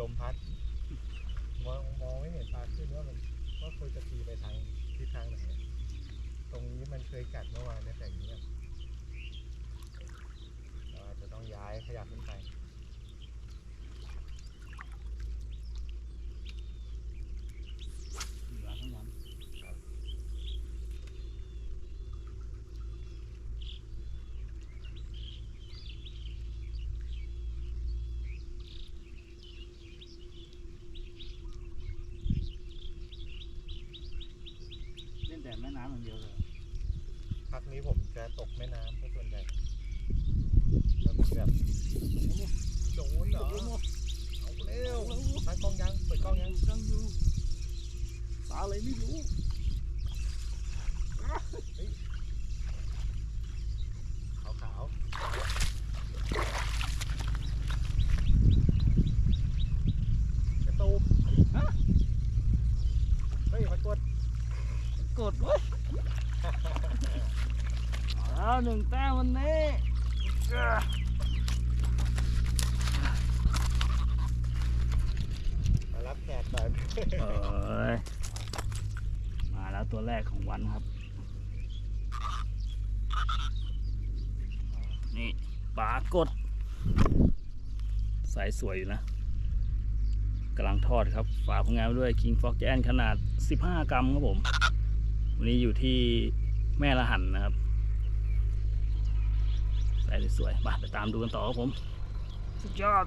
ลมพัดมองมองไม่เห็นปลาขึ้นว่ามันว่าควรจะตีไปทางทิศทางไหนตรงนี้มันเคยกัดเมื่อวานในแต่เงียบเราอาจจะต้องย้ายขยับขึ้นไป เหลือทั้งวัน เล่น แต่แม่น้ำอย่างเดียวเลย พักนี้ผมจะตกแม่น้ำก็ส่วนใหญ่แล้วมีแบบโดนเหรอเอาเร็วตั้งกล้องยังเปิดกล้องยังตั้งอยู่ปลาอะไรไม่รู้ขาวขาวกระตูมฮะเฮ้ยมากด กดเว้ยเอาแล้วหนึ่งแต้มวันนี้มารับแขกก่อนเอ้ยมาแล้วตัวแรกของวันครับ นี่ปลากด สายสวยอยู่นะกำลังทอดครับ ฝากผลงานไว้ด้วย King Fox Giant ขนาด 15 กรัมครับผม วันนี้อยู่ที่แม่ละหันนะครับสายสวยๆมาไปตามดูกันต่อครับผม สุดยอด